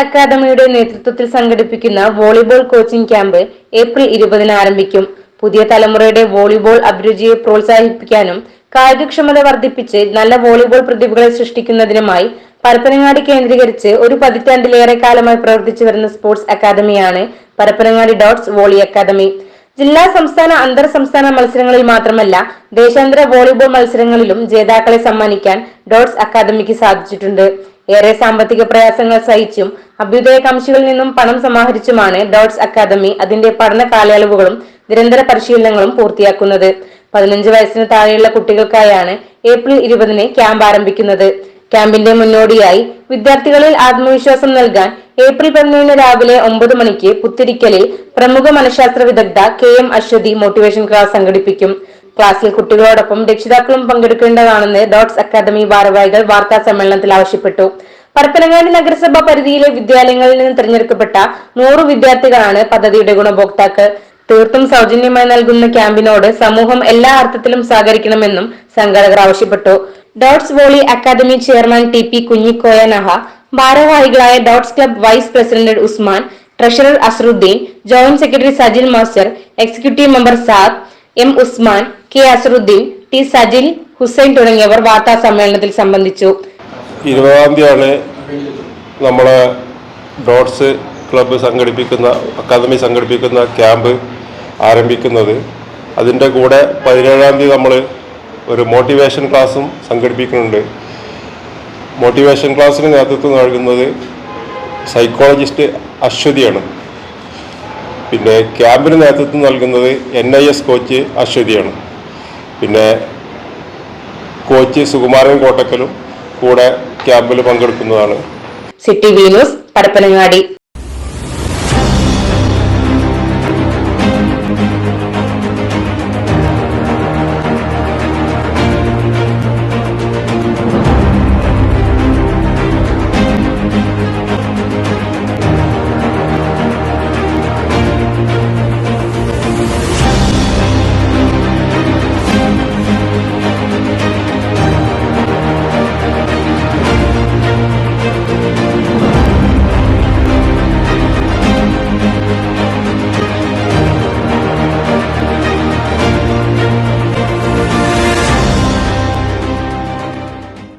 അക്കാദമിയുടെ നേതൃത്വത്തിൽ സംഘടിപ്പിക്കുന്ന വോളിബോൾ കോച്ചിംഗ് ക്യാമ്പ് ഏപ്രിൽ ഇരുപതിന് ആരംഭിക്കും. പുതിയ തലമുറയുടെ വോളിബോൾ അഭിരുചിയെ പ്രോത്സാഹിപ്പിക്കാനും കായികക്ഷമത വർദ്ധിപ്പിച്ച് നല്ല വോളിബോൾ പ്രതിഭകളെ സൃഷ്ടിക്കുന്നതിനുമായി പരപ്പനങ്ങാടി കേന്ദ്രീകരിച്ച് ഒരു പതിറ്റാണ്ടിലേറെ കാലമായി പ്രവർത്തിച്ചു വരുന്ന സ്പോർട്സ് അക്കാദമിയാണ് പരപ്പനങ്ങാടി ഡോട്ട്സ് വോളി അക്കാദമി. ജില്ലാ സംസ്ഥാന അന്തർ സംസ്ഥാന മത്സരങ്ങളിൽ മാത്രമല്ല ദേശാന്തര വോളിബോൾ മത്സരങ്ങളിലും ജേതാക്കളെ സമ്മാനിക്കാൻ ഡോട്ട്സ് അക്കാദമിക്ക് സാധിച്ചിട്ടുണ്ട്. ഏറെ സാമ്പത്തിക പ്രയാസങ്ങൾ സഹിച്ചും അഭ്യുദയ നിന്നും പണം സമാഹരിച്ചുമാണ് ഡോട്ട്സ് അക്കാദമി അതിന്റെ പഠന കാലയളവുകളും നിരന്തര പരിശീലനങ്ങളും പൂർത്തിയാക്കുന്നത്. പതിനഞ്ച് വയസ്സിന് താഴെയുള്ള കുട്ടികൾക്കായാണ് ഏപ്രിൽ ഇരുപതിന് ക്യാമ്പ് ആരംഭിക്കുന്നത്. ക്യാമ്പിന്റെ മുന്നോടിയായി വിദ്യാർത്ഥികളിൽ ആത്മവിശ്വാസം നൽകാൻ ഏപ്രിൽ പതിനേഴിന് രാവിലെ ഒമ്പത് മണിക്ക് പുത്തിരിക്കലിൽ പ്രമുഖ മനഃശാസ്ത്ര വിദഗ്ധ K M Ashwathy motivation class സംഘടിപ്പിക്കും. ക്ലാസ്സിൽ കുട്ടികളോടൊപ്പം രക്ഷിതാക്കളും പങ്കെടുക്കേണ്ടതാണെന്ന് ഡോട്ട്സ് അക്കാദമി ഭാരവാഹികൾ വാർത്താ സമ്മേളനത്തിൽ ആവശ്യപ്പെട്ടു. പരപ്പനങ്ങാടി നഗരസഭ പരിധിയിലെ വിദ്യാലയങ്ങളിൽ നിന്ന് തിരഞ്ഞെടുക്കപ്പെട്ട നൂറ് വിദ്യാർത്ഥികളാണ് പദ്ധതിയുടെ ഗുണഭോക്താക്കൾ. തീർത്തും സൗജന്യമായി നൽകുന്ന ക്യാമ്പിനോട് സമൂഹം എല്ലാ അർത്ഥത്തിലും സഹകരിക്കണമെന്നും സംഘാടകർ ആവശ്യപ്പെട്ടു. Dots volley academy chairman T P Kunhikoya നഹ ഭാരവാഹികളായ Dots club vice president Usman treasurer Azharuddin joint secretary Sajil master executive member Saad M Usman K Azharuddin T Sajil Hussain തുടങ്ങിയവർ വാർത്താ സമ്മേളനത്തിൽ സംബന്ധിച്ചു. ഇരുപതാം തീയതിയാണ് നമ്മളെ ഡോട്ട്സ് ക്ലബ്ബ് സംഘടിപ്പിക്കുന്ന അക്കാദമി സംഘടിപ്പിക്കുന്ന ക്യാമ്പ് ആരംഭിക്കുന്നത്. അതിന്റെ കൂടെ പതിനേഴാം തീയതി നമ്മൾ ഒരു മോട്ടിവേഷൻ ക്ലാസ്സും സംഘടിപ്പിക്കുന്നുണ്ട്. മോട്ടിവേഷൻ ക്ലാസ്സിന് നേതൃത്വം നൽകുന്നത് സൈക്കോളജിസ്റ്റ് അശ്വതിയാണ്. പിന്നെ ക്യാമ്പിന് നേതൃത്വം നൽകുന്നത് എൻ ഐ എസ് കോച്ച് അശ്വതിയാണ്. പിന്നെ കോച്ച് സുകുമാരൻ കോട്ടക്കലും കൂടെ ക്യാമ്പിൽ പങ്കെടുക്കുന്നതാണ്. City V news Parappanangadi